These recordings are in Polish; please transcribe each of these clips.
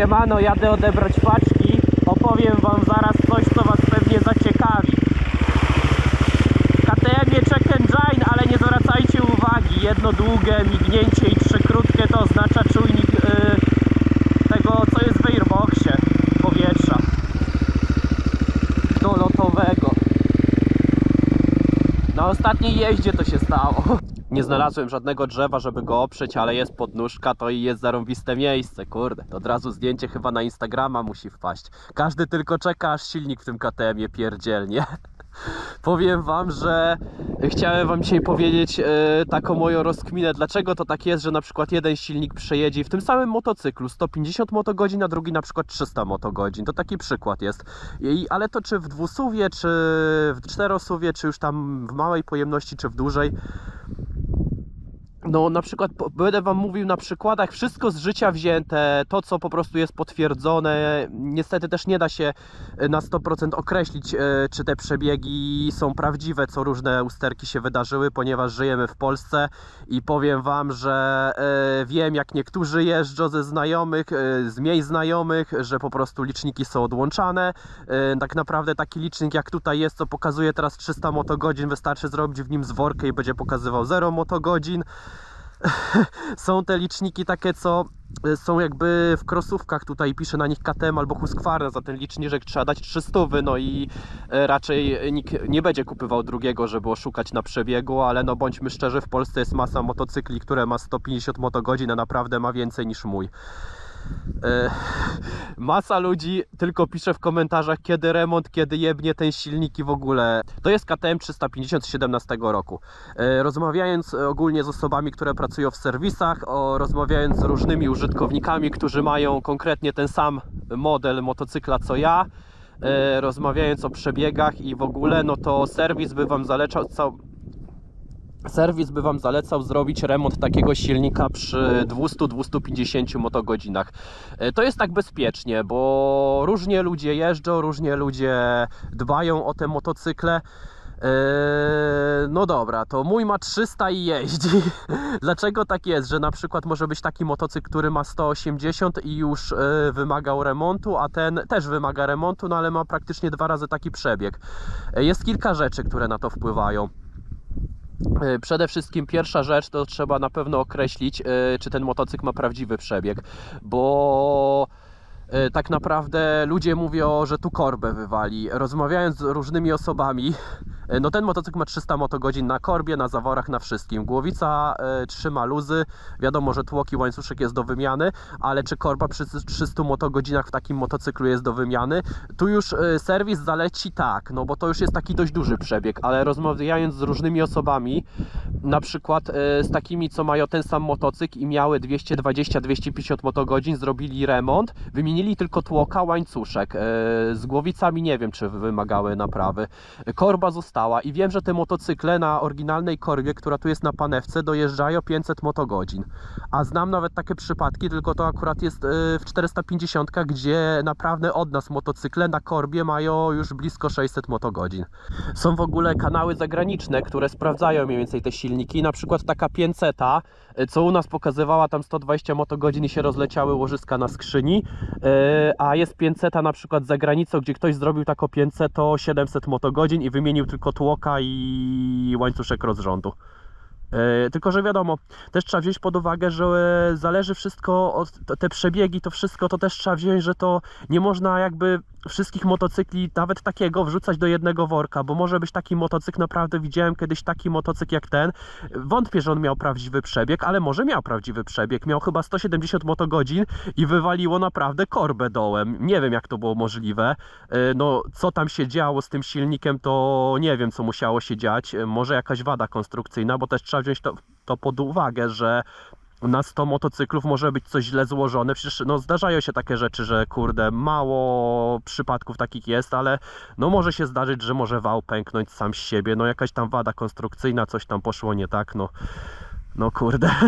Siemano, jadę odebrać paczki. Opowiem wam zaraz coś, co was pewnie zaciekawi. KTM-ie check engine, ale nie zwracajcie uwagi. Jedno długie mignięcie i trzy krótkie to oznacza czujnik yy, tego, co jest w airboxie powietrza dolotowego. Na ostatniej jeździe to się stało. Nie znalazłem żadnego drzewa, żeby go oprzeć, ale jest podnóżka, to i jest zarąbiste miejsce, kurde. Od razu zdjęcie chyba na Instagrama musi wpaść. Każdy tylko czeka, aż silnik w tym KTM-ie pierdzielnie. Powiem wam, że chciałem wam dzisiaj powiedzieć e, taką moją rozkminę, dlaczego to tak jest, że na przykład jeden silnik przejedzie w tym samym motocyklu 150 motogodzin, a drugi na przykład 300 motogodzin. To taki przykład jest. I, ale to czy w dwusuwie, czy w czterosuwie, czy już tam w małej pojemności, czy w dużej, no, na przykład będę Wam mówił na przykładach, wszystko z życia wzięte, to co po prostu jest potwierdzone. Niestety też nie da się e, na 100% określić, e, czy te przebiegi są prawdziwe, co różne usterki się wydarzyły, ponieważ żyjemy w Polsce i powiem Wam, że e, wiem, jak niektórzy jeżdżą ze znajomych, z miejsc znajomych, że po prostu liczniki są odłączane. Tak naprawdę taki licznik, jak tutaj jest, co pokazuje teraz 300 motogodzin, wystarczy zrobić w nim zworkę i będzie pokazywał 0 motogodzin są te liczniki takie, co y, są jakby w krosówkach, tutaj pisze na nich KTM albo Husqvarna, za ten liczniczek trzeba dać 300, no i e, raczej nikt nie będzie kupywał drugiego, żeby oszukać na przebiegu, ale no bądźmy szczerzy, w Polsce jest masa motocykli, które ma 150 motogodzin, a naprawdę ma więcej niż mój. E, Masa ludzi tylko pisze w komentarzach, kiedy remont, kiedy jebnie ten silnik i w ogóle. To jest KTM 350 z 17 roku. E, Rozmawiając ogólnie z osobami, które pracują w serwisach, o, rozmawiając z różnymi użytkownikami, którzy mają konkretnie ten sam model motocykla co ja, e, rozmawiając o przebiegach i w ogóle, no to serwis by Wam zalecał, cał, Serwis by Wam zalecał zrobić remont takiego silnika przy 200-250 motogodzinach. E, To jest tak bezpiecznie, bo różnie ludzie jeżdżą, różnie ludzie dbają o te motocykle. E, No dobra, to mój ma 300 i jeździ. Dlaczego tak jest, że na przykład może być taki motocykl, który ma 180 i już e, wymagał remontu, a ten też wymaga remontu, no ale ma praktycznie dwa razy taki przebieg. Jest kilka rzeczy, które na to wpływają. E, Przede wszystkim pierwsza rzecz to trzeba na pewno określić, e, czy ten motocykl ma prawdziwy przebieg, bo tak naprawdę ludzie mówią, że tu korbę wywali. Rozmawiając z różnymi osobami, e, no ten motocykl ma 300 motogodzin na korbie, na zaworach, na wszystkim. Głowica e, trzyma luzy, wiadomo, że tłok i łańcuszek jest do wymiany, ale czy korba przy 300 motogodzinach w takim motocyklu jest do wymiany? Tu już e, serwis zaleci tak, no bo to już jest taki dość duży przebieg, ale rozmawiając z różnymi osobami, na przykład e, z takimi, co mają ten sam motocykl i miały 220-250 motogodzin, zrobili remont, wymienili tylko tłoka, łańcuszek. E, Z głowicami nie wiem, czy wymagały naprawy. Korba została i wiem, że te motocykle na oryginalnej korbie, która tu jest na panewce, dojeżdżają 500 motogodzin. A znam nawet takie przypadki, tylko to akurat jest e, w 450, gdzie naprawdę od nas motocykle na korbie mają już blisko 600 motogodzin. Są w ogóle kanały zagraniczne, które sprawdzają mniej więcej te silniki. Na przykład taka 500, e, co u nas pokazywała tam 120 motogodzin i się rozleciały łożyska na skrzyni. E, A jest 500 na przykład za granicą, gdzie ktoś zrobił taką 500 to 700 motogodzin i wymienił tylko tłoka i łańcuszek rozrządu. E, Tylko, że wiadomo, też trzeba wziąć pod uwagę, że zależy wszystko od te przebiegi, to wszystko to też trzeba wziąć, że to nie można jakby wszystkich motocykli, nawet takiego, wrzucać do jednego worka, bo może być taki motocykl, naprawdę widziałem kiedyś taki motocykl jak ten. Wątpię, że on miał prawdziwy przebieg, ale może miał prawdziwy przebieg. Miał chyba 170 motogodzin i wywaliło naprawdę korbę dołem. Nie wiem, jak to było możliwe. E, No, co tam się działo z tym silnikiem, to nie wiem, co musiało się dziać. E, Może jakaś wada konstrukcyjna, bo też trzeba wziąć to, to pod uwagę, że na 100 motocyklów może być coś źle złożone. Przecież no, zdarzają się takie rzeczy, że kurde, mało przypadków takich jest, ale no może się zdarzyć, że może wał pęknąć sam z siebie. No jakaś tam wada konstrukcyjna, coś tam poszło nie tak, no, no kurde.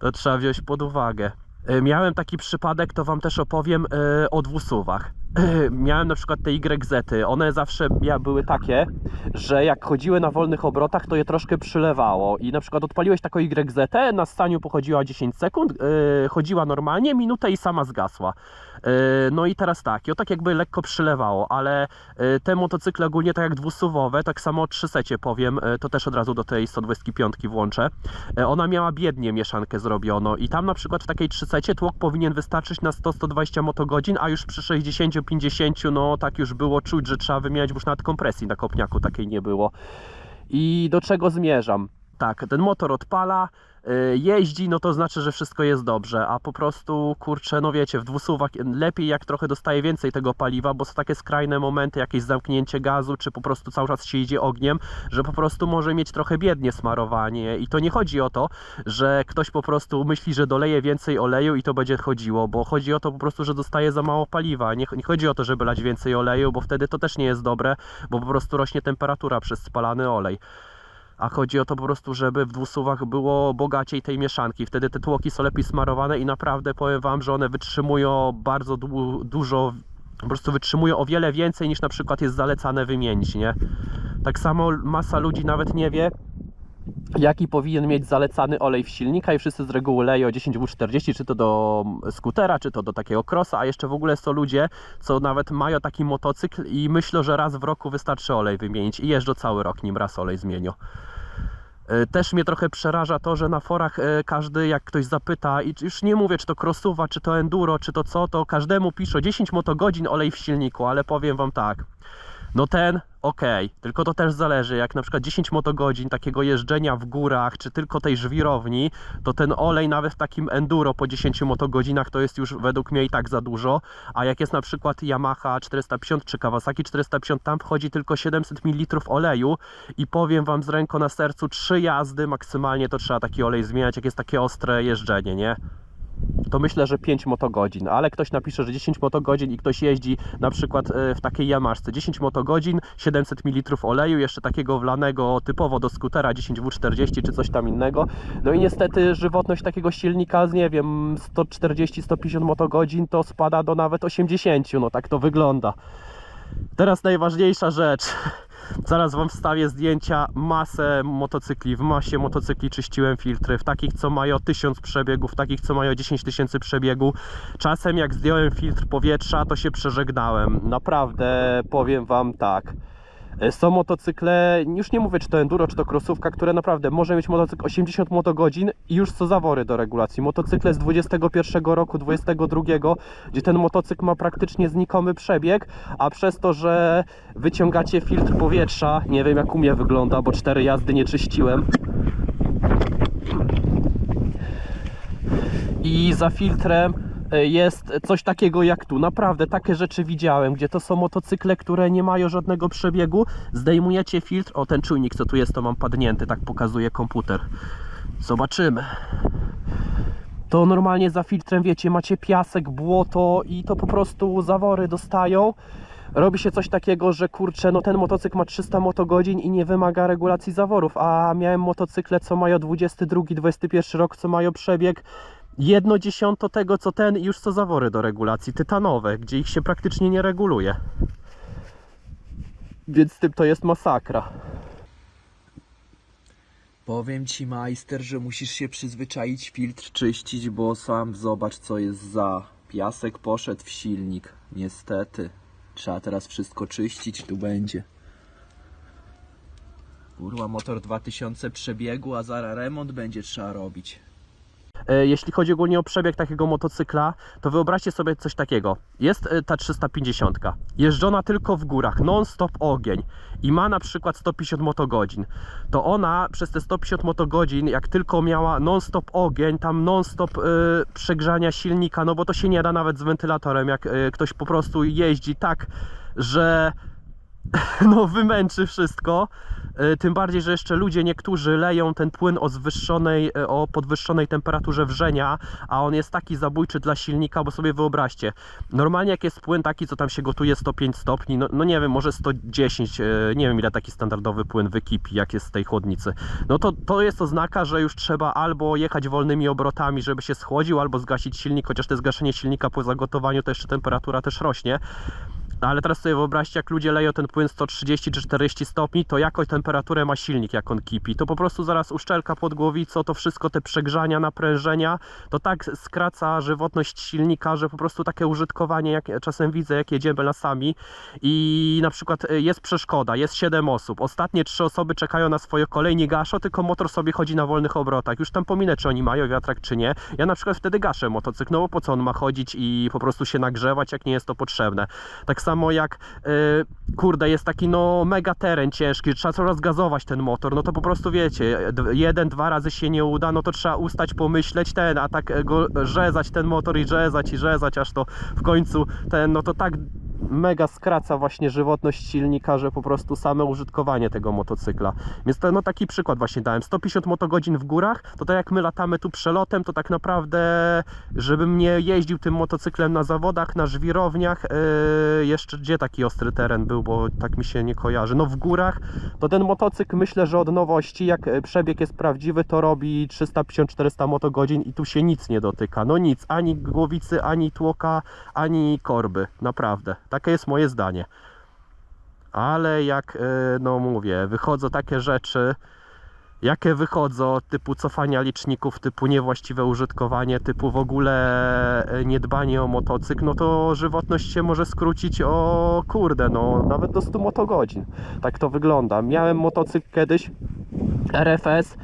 To trzeba wziąć pod uwagę. E, Miałem taki przypadek, to Wam też opowiem e, o dwusuwach. miałem na przykład te YZ-y, one zawsze były takie, że jak chodziły na wolnych obrotach, to je troszkę przylewało. I na przykład odpaliłeś taką YZ, na staniu pochodziła 10 sekund, yy, chodziła normalnie, minutę i sama zgasła. Yy, no i teraz tak, o tak jakby lekko przylewało, ale yy, te motocykle ogólnie tak jak dwusuwowe, tak samo o 300 powiem, yy, to też od razu do tej 125 włączę, ona miała biednie mieszankę zrobiono i tam na przykład w takiej 300 tłok powinien wystarczyć na 100-120 motogodzin, a już przy 60-50 no tak już było czuć, że trzeba wymieniać, bo już nawet kompresji na kopniaku takiej nie było. I do czego zmierzam? Tak, ten motor odpala, y, jeździ, no to znaczy, że wszystko jest dobrze, a po prostu, kurczę, no wiecie, w dwusuwach lepiej jak trochę dostaje więcej tego paliwa, bo są takie skrajne momenty, jakieś zamknięcie gazu, czy po prostu cały czas się idzie ogniem, że po prostu może mieć trochę biednie smarowanie. I to nie chodzi o to, że ktoś po prostu myśli, że doleje więcej oleju i to będzie chodziło, bo chodzi o to po prostu, że dostaje za mało paliwa, nie, nie chodzi o to, żeby lać więcej oleju, bo wtedy to też nie jest dobre, bo po prostu rośnie temperatura przez spalany olej a chodzi o to po prostu, żeby w dwusuwach było bogaciej tej mieszanki. Wtedy te tłoki są lepiej smarowane i naprawdę powiem Wam, że one wytrzymują bardzo du dużo, po prostu wytrzymują o wiele więcej niż na przykład jest zalecane wymienić, nie? Tak samo masa ludzi nawet nie wie, jaki powinien mieć zalecany olej w silnika i wszyscy z reguły leją 10W40, czy to do skutera, czy to do takiego crossa, a jeszcze w ogóle są ludzie, co nawet mają taki motocykl i myślą, że raz w roku wystarczy olej wymienić i jeżdżą cały rok, nim raz olej zmienią. E, Też mnie trochę przeraża to, że na forach e, każdy, jak ktoś zapyta, i już nie mówię, czy to crossowa, czy to enduro, czy to co, to każdemu pisze 10 motogodzin olej w silniku, ale powiem wam tak. No ten, okej, tylko to też zależy, jak na przykład 10 motogodzin takiego jeżdżenia w górach, czy tylko tej żwirowni, to ten olej nawet w takim enduro po 10 motogodzinach to jest już według mnie i tak za dużo, a jak jest na przykład Yamaha 450 czy Kawasaki 450, tam wchodzi tylko 700 ml oleju i powiem wam z ręką na sercu, 3 jazdy maksymalnie to trzeba taki olej zmieniać, jak jest takie ostre jeżdżenie, nie? To myślę, że 5 motogodzin, ale ktoś napisze, że 10 motogodzin i ktoś jeździ na przykład e, w takiej Yamaszce 10 motogodzin, 700 ml oleju, jeszcze takiego wlanego typowo do skutera 10W40 czy coś tam innego. No i niestety żywotność takiego silnika z nie wiem 140-150 motogodzin to spada do nawet 80, no tak to wygląda. Teraz najważniejsza rzecz. Zaraz Wam wstawię zdjęcia, masę motocykli, w masie motocykli czyściłem filtry, w takich co mają 1000 przebiegów, w takich co mają 10 tysięcy przebiegu. Czasem jak zdjąłem filtr powietrza, to się przeżegnałem. Naprawdę powiem Wam tak. Są motocykle, już nie mówię czy to enduro, czy to crossówka, które naprawdę może mieć motocykl 80 motogodzin i już są zawory do regulacji. Motocykle z 21 roku, 22, gdzie ten motocykl ma praktycznie znikomy przebieg, a przez to, że wyciągacie filtr powietrza, nie wiem jak u mnie wygląda, bo cztery jazdy nie czyściłem. I za filtrem e, jest coś takiego jak tu. Naprawdę takie rzeczy widziałem, gdzie to są motocykle, które nie mają żadnego przebiegu. Zdejmujecie filtr. O, ten czujnik, co tu jest, to mam padnięty, tak pokazuje komputer. Zobaczymy. To normalnie za filtrem, wiecie, macie piasek, błoto i to po prostu zawory dostają. Robi się coś takiego, że kurczę, no ten motocykl ma 300 motogodzin i nie wymaga regulacji zaworów, a miałem motocykle, co mają 22, 21 rok, co mają przebieg jedno dziesiąto tego co ten i już co zawory do regulacji, tytanowe, gdzie ich się praktycznie nie reguluje. Więc z tym to jest masakra. Powiem ci, majster, że musisz się przyzwyczaić filtr czyścić, bo sam zobacz, co jest za. Piasek poszedł w silnik. Niestety. Trzeba teraz wszystko czyścić, tu będzie. Kurwa, motor 2000 przebiegu, a zaraz remont będzie trzeba robić. E, Jeśli chodzi ogólnie o przebieg takiego motocykla, to wyobraźcie sobie coś takiego. Jest e, ta 350, jeżdżona tylko w górach, non-stop ogień i ma na przykład 150 motogodzin. To ona przez te 150 motogodzin, jak tylko miała non-stop ogień, tam non-stop e, przegrzania silnika, no bo to się nie da nawet z wentylatorem, jak e, ktoś po prostu jeździ tak, że no wymęczy wszystko. E, Tym bardziej, że jeszcze ludzie niektórzy leją ten płyn o zwyższonej, e, o podwyższonej temperaturze wrzenia, a on jest taki zabójczy dla silnika, bo sobie wyobraźcie, normalnie jak jest płyn taki, co tam się gotuje 105 stopni, no, no nie wiem, może 110, e, nie wiem ile taki standardowy płyn wykipi, jak jest z tej chłodnicy, no to to jest oznaka, że już trzeba albo jechać wolnymi obrotami, żeby się schłodził, albo zgasić silnik, chociaż to zgaszenie silnika po zagotowaniu to jeszcze temperatura też rośnie. No ale teraz sobie wyobraźcie, jak ludzie leją ten płyn 130 czy 40 stopni, to jaką temperaturę ma silnik, jak on kipi. To po prostu zaraz uszczelka pod głowicą, to wszystko te przegrzania, naprężenia, to tak skraca żywotność silnika, że po prostu takie użytkowanie, jak czasem widzę, jak jedziemy lasami i na przykład y, jest przeszkoda, jest 7 osób, ostatnie 3 osoby czekają na swoje kolej, nie gaszą, tylko motor sobie chodzi na wolnych obrotach. Już tam pominę, czy oni mają wiatrak, czy nie. Ja na przykład wtedy gaszę motocykl, no bo po co on ma chodzić i po prostu się nagrzewać, jak nie jest to potrzebne. Tak samo jak, y, kurde, jest taki no mega teren ciężki, trzeba coraz gazować ten motor, no to po prostu wiecie, jeden, dwa razy się nie uda, no to trzeba ustać, pomyśleć ten, a tak e, go rzezać ten motor i rzezać i rzezać, aż to w końcu ten, no to tak mega skraca właśnie żywotność silnika, że po prostu same użytkowanie tego motocykla. Więc to no taki przykład właśnie dałem. 150 motogodzin w górach, to tak jak my latamy tu przelotem, to tak naprawdę żebym nie jeździł tym motocyklem na zawodach, na żwirowniach, yy, jeszcze gdzie taki ostry teren był, bo tak mi się nie kojarzy. No w górach, to ten motocykl myślę, że od nowości, jak e, przebieg jest prawdziwy, to robi 350-400 motogodzin i tu się nic nie dotyka. No nic, ani głowicy, ani tłoka, ani korby, naprawdę. Takie jest moje zdanie. Ale jak, e, no mówię, wychodzą takie rzeczy, jakie wychodzą, typu cofania liczników, typu niewłaściwe użytkowanie, typu w ogóle e, niedbanie o motocykl, no to żywotność się może skrócić o kurde, no nawet do 100 motogodzin. Tak to wygląda. Miałem motocykl kiedyś, RFS,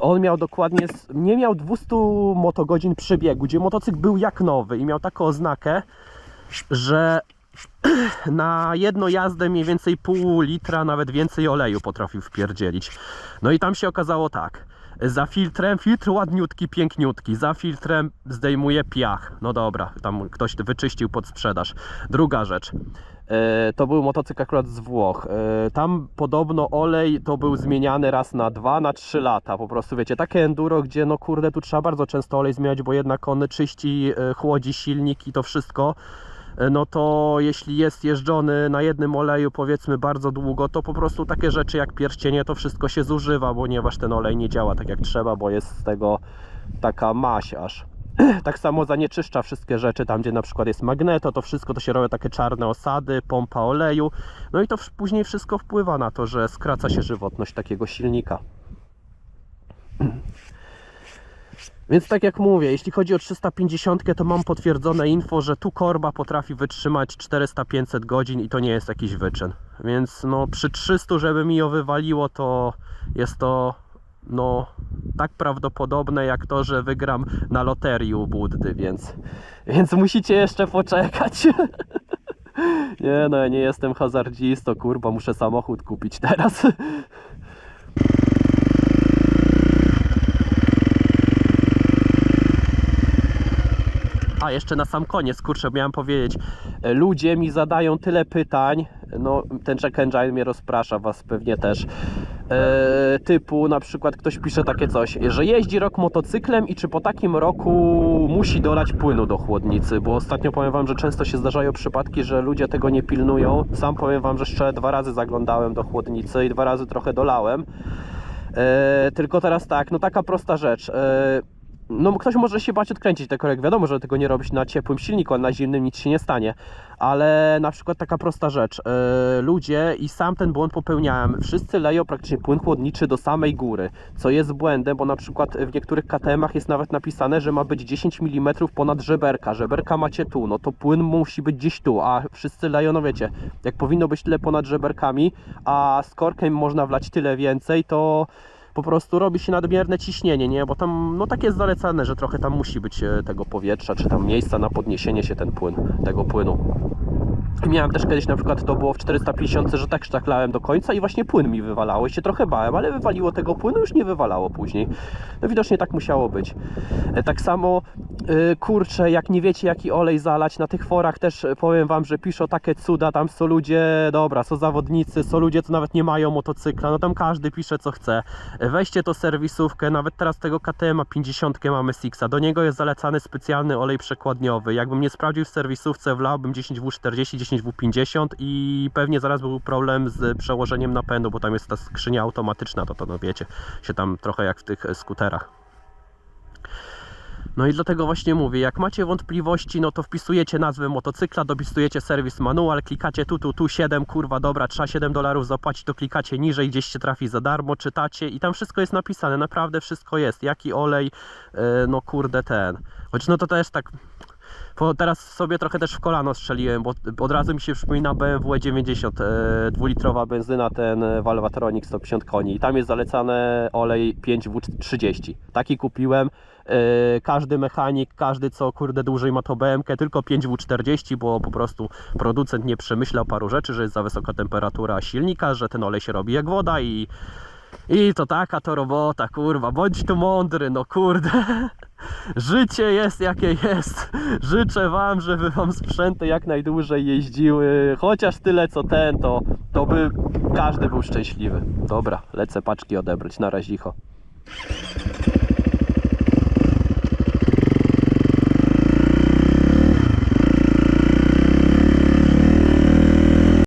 on miał dokładnie, nie miał 200 motogodzin przebiegu, gdzie motocykl był jak nowy i miał taką oznakę, że na jedną jazdę mniej więcej pół litra, nawet więcej oleju potrafił wpierdzielić. No i tam się okazało tak. Za filtrem, filtr ładniutki, piękniutki, za filtrem zdejmuje piach. No dobra, tam ktoś wyczyścił pod sprzedaż. Druga rzecz. E, to był motocykl akurat z Włoch. E, tam podobno olej to był zmieniany raz na dwa, na trzy lata. Po prostu wiecie, takie enduro, gdzie no kurde, tu trzeba bardzo często olej zmieniać, bo jednak on czyści, e, chłodzi silnik i to wszystko no to jeśli jest jeżdżony na jednym oleju powiedzmy bardzo długo, to po prostu takie rzeczy jak pierścienie to wszystko się zużywa, ponieważ ten olej nie działa tak jak trzeba, bo jest z tego taka maś aż. Tak samo zanieczyszcza wszystkie rzeczy, tam gdzie na przykład jest magneto, to wszystko to się robią takie czarne osady, pompa oleju, no i to później wszystko wpływa na to, że skraca się żywotność takiego silnika. Więc tak jak mówię, jeśli chodzi o 350, to mam potwierdzone info, że tu korba potrafi wytrzymać 400-500 godzin i to nie jest jakiś wyczyn. Więc no przy 300, żeby mi ją wywaliło, to jest to no tak prawdopodobne jak to, że wygram na loterii u Buddy, więc, więc musicie jeszcze poczekać. Nie no, ja nie jestem hazardzisto, kurwa, muszę samochód kupić teraz. A jeszcze na sam koniec, kurczę, miałem powiedzieć, e, ludzie mi zadają tyle pytań, no ten check engine mnie rozprasza, was pewnie też, e, typu na przykład ktoś pisze takie coś, że jeździ rok motocyklem i czy po takim roku musi dolać płynu do chłodnicy, bo ostatnio powiem wam, że często się zdarzają przypadki, że ludzie tego nie pilnują, sam powiem wam, że jeszcze dwa razy zaglądałem do chłodnicy i dwa razy trochę dolałem, E, tylko teraz tak, no taka prosta rzecz. E, no ktoś może się bać odkręcić te korek. Wiadomo, że tego nie robić na ciepłym silniku, a na zimnym nic się nie stanie. Ale na przykład taka prosta rzecz. E, ludzie i sam ten błąd popełniałem. Wszyscy leją praktycznie płyn chłodniczy do samej góry, co jest błędem, bo na przykład w niektórych KTM-ach jest nawet napisane, że ma być 10 mm ponad żeberka. Żeberka macie tu, no to płyn musi być gdzieś tu, a wszyscy leją, no wiecie, jak powinno być tyle ponad żeberkami, a z korkiem można wlać tyle więcej, to po prostu robi się nadmierne ciśnienie, nie? Bo tam, no tak jest zalecane, że trochę tam musi być e, tego powietrza, czy tam miejsca na podniesienie się ten płyn, tego płynu. Miałem też kiedyś na przykład to było w 450, że tak sztaklałem do końca i właśnie płyn mi wywalało. I się trochę bałem, ale wywaliło tego płynu, już nie wywalało później. No widocznie tak musiało być. E, Tak samo y, kurczę, jak nie wiecie jaki olej zalać, na tych forach też e, powiem wam, że piszą takie cuda, tam są ludzie, dobra, są zawodnicy, są ludzie, co nawet nie mają motocykla, no tam każdy pisze co chce. E, Weźcie to serwisówkę, nawet teraz tego KTM 50 mamy Sixa, do niego jest zalecany specjalny olej przekładniowy. Jakbym nie sprawdził w serwisówce, wlałbym 10W40, 10W50 i pewnie zaraz był problem z przełożeniem napędu, bo tam jest ta skrzynia automatyczna, to to no wiecie, się tam trochę jak w tych e, skuterach. No i dlatego właśnie mówię, jak macie wątpliwości, no to wpisujecie nazwę motocykla, dopisujecie serwis manual, klikacie tu, tu, tu 7, kurwa, dobra, trzeba 7 dolarów zapłacić, to klikacie niżej, gdzieś się trafi za darmo, czytacie i tam wszystko jest napisane, naprawdę wszystko jest, jaki olej, e, no kurde ten. Choć no to też tak, bo teraz sobie trochę też w kolano strzeliłem, bo od razu mi się przypomina BMW 90, e, dwulitrowa benzyna, ten e, Valvatronic 150 koni i tam jest zalecane olej 5W30. Taki kupiłem, e, każdy mechanik, każdy co kurde dłużej ma to BMK, tylko 5W40, bo po prostu producent nie przemyślał paru rzeczy, że jest za wysoka temperatura silnika, że ten olej się robi jak woda i i to taka to robota, kurwa, bądź tu mądry, no kurde. Życie jest jakie jest. Życzę wam, żeby wam sprzęty jak najdłużej jeździły. Chociaż tyle co ten, to, to by każdy był szczęśliwy. Dobra, lecę paczki odebrać. Na razicho.